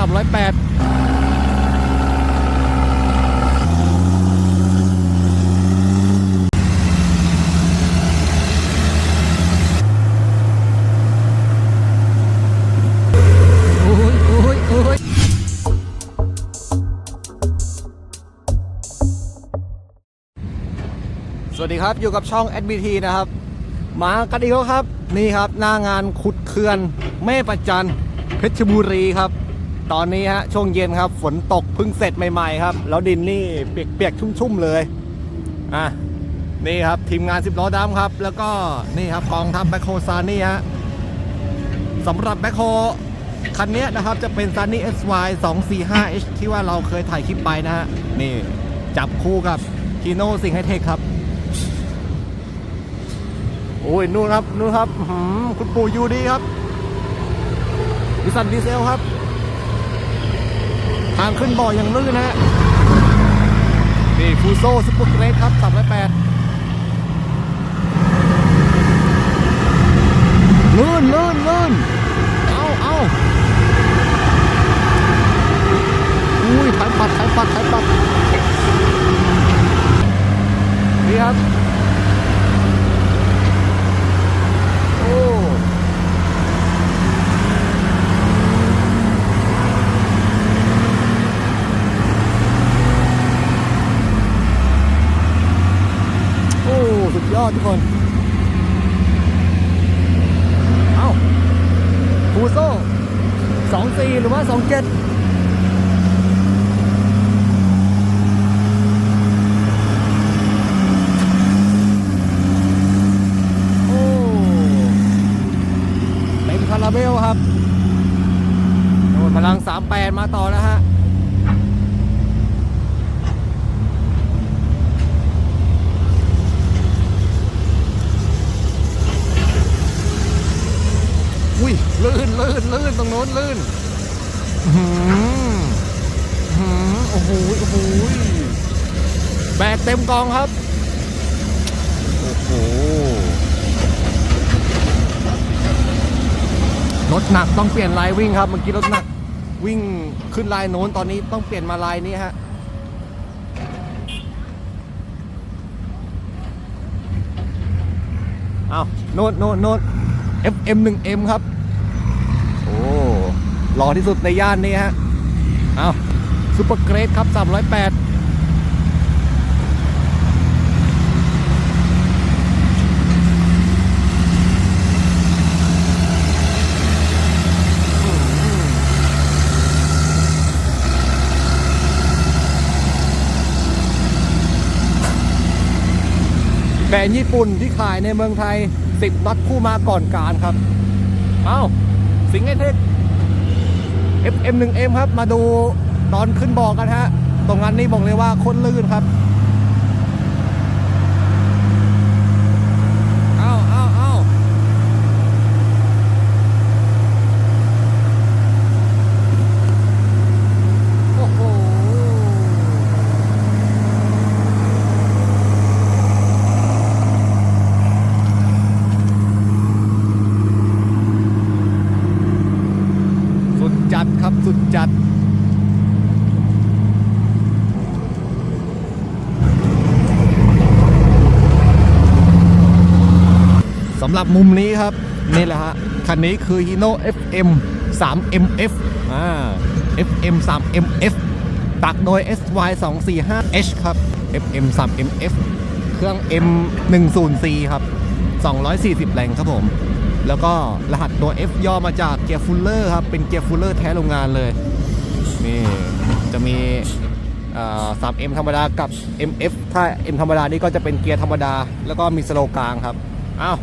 308โอ้อยโอ้ยสวัสดีครับ อยู่กับช่อง SBT นะครับ มากันอีกแล้วครับ นี่ครับ หน้างานขุดเขื่อน แม่ประจันเพชรบุรีครับ ตอนนี้ฮะช่วงเย็นครับ ฝนตกเพิ่งเสร็จใหม่ๆครับ แล้วดินนี่เปียกๆชุ่มๆเลยอะนี่ครับทีมงาน10ล้อดำครับ แล้วก็นี่ครับกองทัพแบคโฮซานี่ฮะสำหรับแบคโฮคันนี้นะครับจะเป็น Sunny SY 245H ที่ว่าเราเคยถ่ายคลิปไปนะฮะนี่จับคู่กับคีโน่สิงไฮเทคครับโอ้ยนู่นครับนู่นครับคุณปู่ยูดีครับวิสันดีเซลครับ ทางขึ้นบ่ออย่างลื่นนะฮะนี่ฟูโซซุปเปอร์เกรดครับ308ลื่นลื่นลื่นเอาเอาอุ้ยถ่ายปัดถ่ายปัดถ่ายปัดนี่ครับ โอ้ โอ้ สุดยอด ทุกคน เอ้าฟูโซ่สองสี่หรือว่าสองเจ็ดโอ้เต็มคาราเบลครับโอ้ยพลังสามแปดมาต่อแล้วฮะ ยลื่นลื่นลื่นตรงโน้นลื่นหืออื้อหือโอ้โหโอ้โหแบกเต็มกองครับ โอ้โหรถหนักต้องเปลี่ยนลายวิ่งครับเมื่อกี้รถหนักวิ่งขึ้นลายโน้นตอนนี้ต้องเปลี่ยนมาลายนี้ฮะเอาโน้นโน้นโน้น FM1M ครับ หล่อที่สุดในย่านนี้ฮะเอาซูเปอร์เกรดครับ 308แบรนด์ญี่ปุ่นที่ขายในเมืองไทย 10น็อตคู่มาก่อนการครับ เอาสิงห์ไอเทค FM1M ครับ มาดูตอนขึ้นบอกกันฮะ ตรงนั้นนี่บอกเลยว่าโคนลื่นครับ เอาเอาเอาโอ้โห สุดจัดครับสุดจัด สำห รับมุมนี้ครับ นี่แหละฮะ คันนี้คือ Hino FM 3MF อ่า FM 3MF ตักโดย SY 245H ครับ FM 3MF เครื่อง M 1 0 4ครับ 240 แรงครับผม แล้วก็รหัสตัว F ย่อมาจากเกียร์ฟูลเลอร์ครับ เป็นเกียร์ฟูลเลอร์แท้โรงงานเลย นี่ จะมีเอ่อ 3M ธรรมดากับ MF ถ้า M ธรรมดานี่ก็จะเป็นเกียร์ธรรมดา แล้วก็มีสโลกลางครับ อ้าว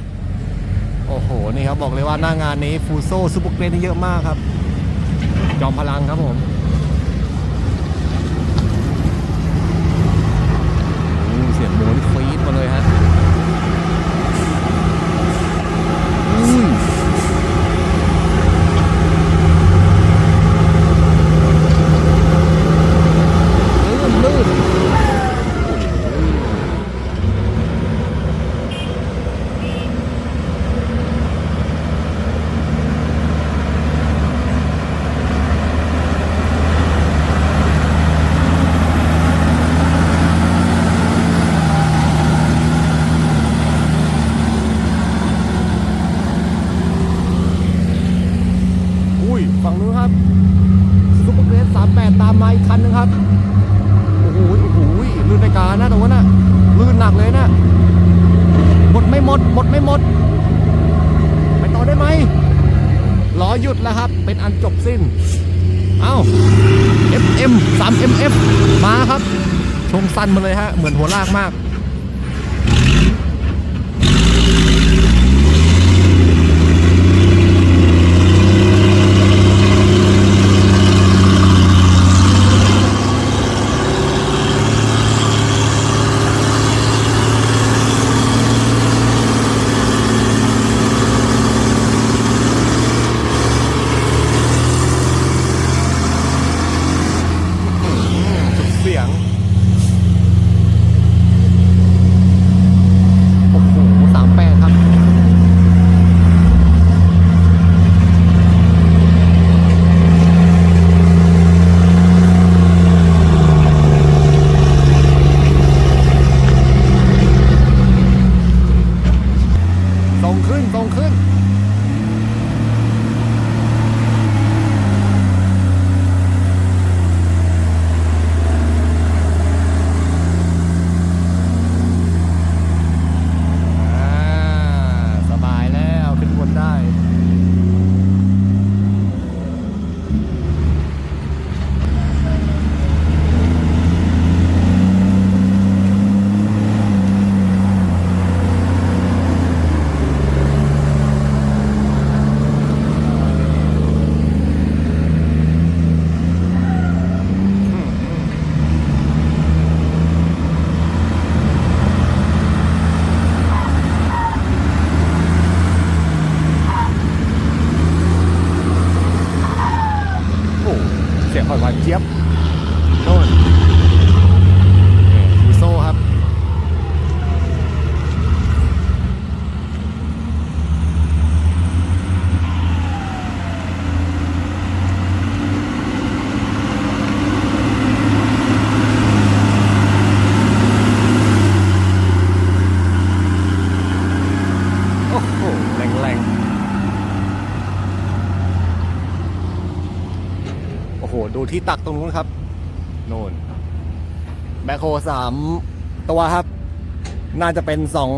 โอ้โห นี่ครับบอกเลยว่าหน้างานนี้ฟูโซซูเปอร์เกรนนี่เยอะมากครับ จอมพลังครับผมาอีกคันนึงครับ โอ้โห โอ้โห ลื่นไปกานะตรงนั้นนะลื่นหนักเลยนะ หมดไม่หมด หมดไม่หมด ไปต่อได้ไหมล้อหยุดแล้วครับ เป็นอันจบสิ้น เอ้า FM 3MF มาครับ ชงสั้นมาเลยฮะ เหมือนหัวลากมาก โน่นฟูโซ่ครับ โอ้โหแรงๆโอ้โห ดูที่ตักตรงนู้นครับโน่น แบคโฮสามตัวครับ น่าจะเป็นสอง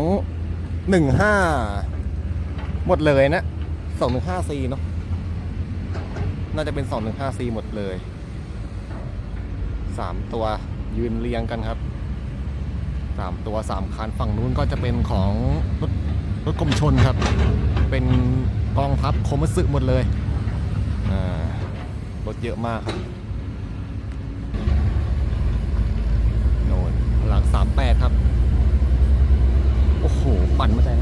หนึ่งห้าหมดเลยนะสองหนึ่งห้าซีเนาะน่าจะเป็นสองหนึ่งห้าซีหมดเลยสามตัวยืนเรียงกันครับสามตัวสามคันฝั่งนู้นก็จะเป็นของรถรถกรมชนครับ เป็นกองทัพโคมัสึหมดเลยอ่ารถเยอะมากครับ 38 ครับ โอ้โห ปั่นมาแต่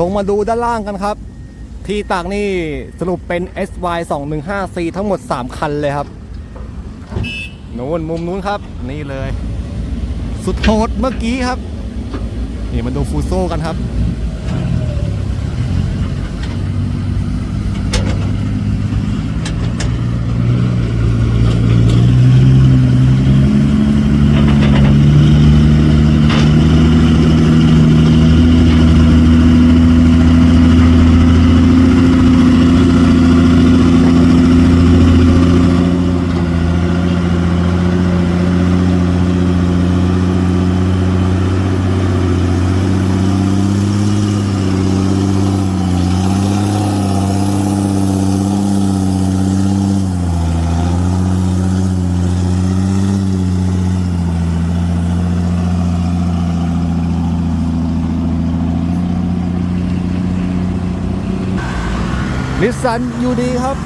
ลงมาดูด้านล่างกันครับ ที่ตากนี่สรุปเป็น SY 2 1 5 C ทั้งหมด 3 คันเลยครับนู้นมุมนู้นครับ นี่เลย สุดโหดเมื่อกี้ครับ นี่มาดูฟูโซกันครับ สันอยู่ดีครับ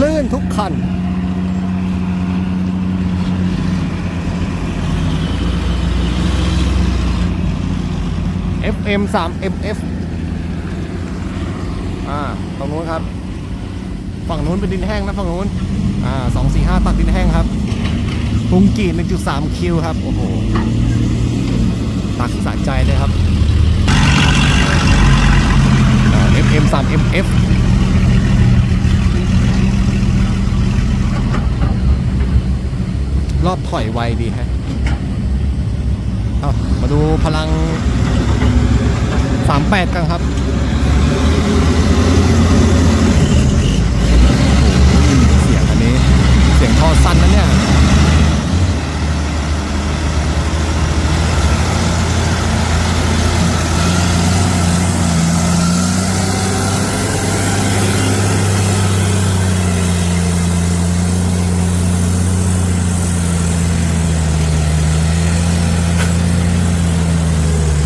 ลื่นทุกคัน FM 3 MF อ่าตรง นู้นครับ ฝั่งนู้นเป็นดินแห้งนะฝั่งนู้น อ่าสองสี่ห้าตักดินแห้งครับพุงกีด1.3คิวครับ โอ้โห ตักสะใจเลยครับเอ่า FM 3 MF รอบถอยไวดีฮะมาดูพลัง 38 กันครับ เสียงอันนี้ เสียงท่อสั้นนะเนี่ย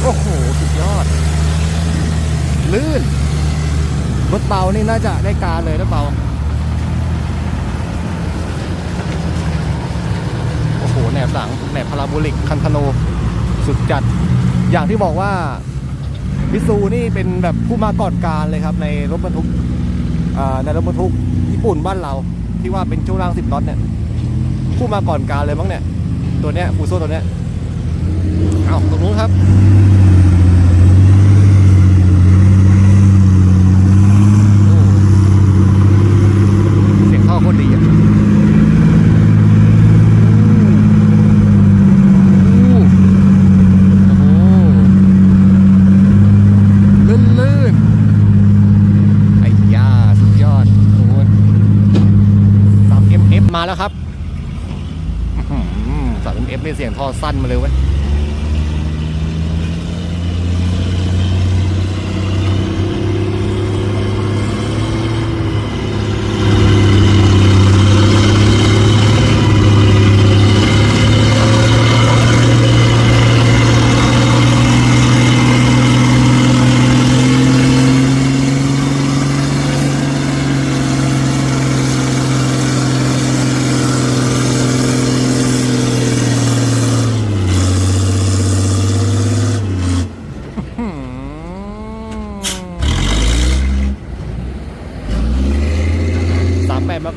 โอ้โห สุดยอด ลื่น รถเบานี่น่าจะได้การเลยรถเบา โอ้โห แหนบหลัง แหนบ พาราโบลิกคันธโนสุดจัด อย่างที่บอกว่ามิซูนี่เป็นแบบผู้มาก่อนการเลยครับ ในรถบรรทุกในรถบรรทุกญี่ปุ่นบ้านเรา ที่ว่าเป็นช่วงล่างสิบน็อตเนี่ยผู้มาก่อนการเลยมั้งเนี่ย ตัวเนี้ยฟูโซตัวเนี้ยเอาตรงนู้นครับ เสียงท่อโคตรดีอะอู้โอ้โหลื่นลื่นๆไอ้ยาสุดยอดโอ้โหสาม MF มา แล้วครับสาม MF นี่เสียงท่อสั้นมาเลยเว้ย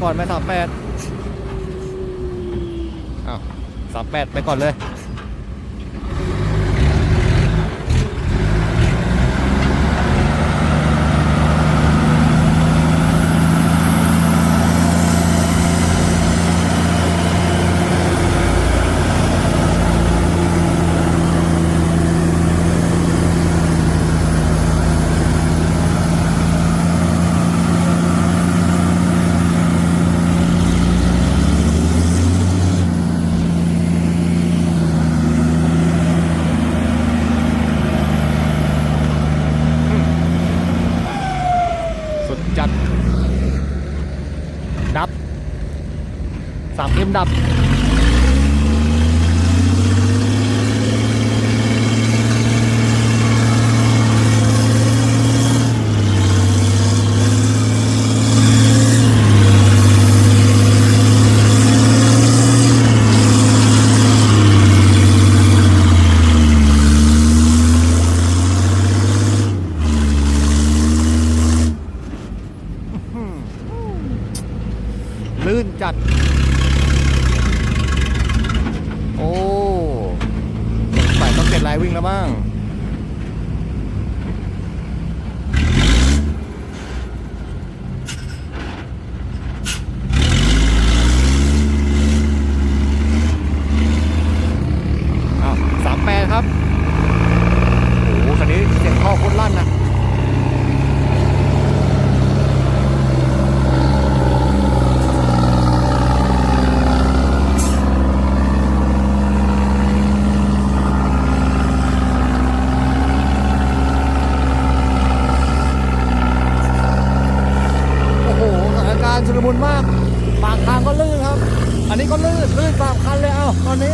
ก่อนไหมสามแปดอ้าวสามแปดไปก่อนเลย สุดจัด ดับสามเอ็มดับ ลื่นจัด โอ้ใส่ต้องเสร็จลายวิ่งแล้วมั้งอ้าวสามแปดครับ โอ้โหคันนี้เสียงท่อโคตรลั่นนะ การชนลมุนมากปากทางก็ลื่นครับ อันนี้ก็ลื่นลื่นสามคันเลยเอ้าตอนนี้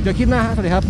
เดี๋ยวคลิปหน้าฮะสวัสดีครับ